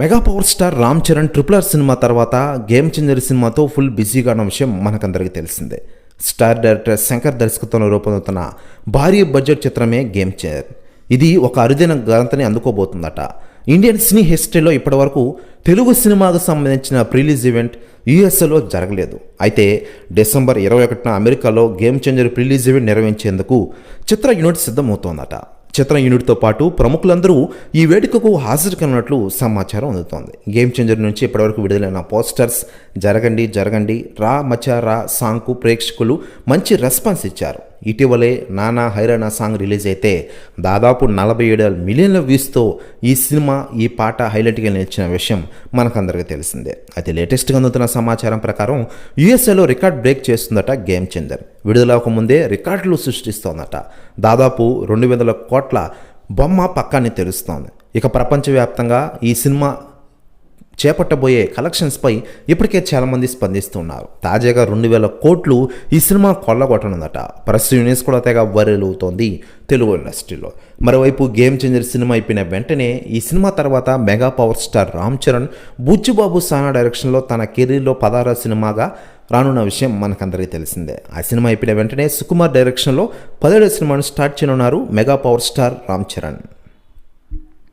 Mega power star Ram Charan triple R cinema తర్వాత game changer సినిమాతో full బిజీగా ఉన్న విషయం మనకందరికీ తెలిసిందే. స్టార్ డైరెక్టర్ శంకర్ దర్శకత్వంలో రూపొందుతున్న భారీ బడ్జెట్ చిత్రమే గేమ్ చేంజర్. ఇది ఒక అరుదైన ఘనతని అందుకోబోతుందట. ఇండియన్ సినీ హిస్టరీలో ఇప్పటివరకు తెలుగు సినిమాకు సంబంధించిన ప్రిలీజ్ ఈవెంట్ యుఎస్ఏలో జరగలేదు. అయితే డిసెంబర్ ఇరవై ఒకటిన అమెరికాలో గేమ్ చేంజర్ ప్రిలీజ్ ఈవెంట్ నిర్వహించేందుకు చిత్ర యూనిట్ సిద్ధమవుతోందట. చిత్ర యూనిట్తో పాటు ప్రముఖులందరూ ఈ వేడుకకు హాజరు కానున్నట్లు సమాచారం అందుతోంది. గేమ్ చేంజర్ నుంచి ఇప్పటివరకు విడుదలైన పోస్టర్స్ జరగండి జరగండి రా మచా రా సాంగ్కు ప్రేక్షకులు మంచి రెస్పాన్స్ ఇచ్చారు. ఇటీవలే నానా హైరానా సాంగ్ రిలీజ్ అయితే దాదాపు నలభై ఏడు మిలియన్ల వ్యూస్తో ఈ సినిమా ఈ పాట హైలైట్గా నిలిచిన విషయం మనకందరికీ తెలిసిందే. అయితే లేటెస్ట్గా అందుతున్న సమాచారం ప్రకారం యుఎస్ఏలో రికార్డ్ బ్రేక్ చేస్తుందట గేమ్ చేంజర్. విడుదలకు ముందే రికార్డులు సృష్టిస్తోందట. దాదాపు రెండు వందల కోట్ల బొమ్మ పక్కాన్ని తెలుస్తోంది. ఇక ప్రపంచవ్యాప్తంగా ఈ సినిమా చేపట్టబోయే కలెక్షన్స్పై ఇప్పటికే చాలామంది స్పందిస్తున్నారు. తాజాగా రెండు వేల కోట్లు ఈ సినిమా కొల్లగొట్టనుందట. ప్రెస్ యూనిస్ కూడా తెగ వరెలుతోంది తెలుగు ఇండస్ట్రీలో. మరోవైపు గేమ్ చేంజర్ సినిమా అయిపోయిన వెంటనే ఈ సినిమా తర్వాత mega power star Ram Charan Buchibabu Sana డైరెక్షన్లో తన కెరీర్లో పదహారో సినిమాగా రానున్న విషయం మనకందరికీ తెలిసిందే. ఆ సినిమా అయిపోయిన వెంటనే సుకుమార్ డైరెక్షన్లో పదిహేడో సినిమాను స్టార్ట్ చేయనున్నారు mega power star Ram Charan.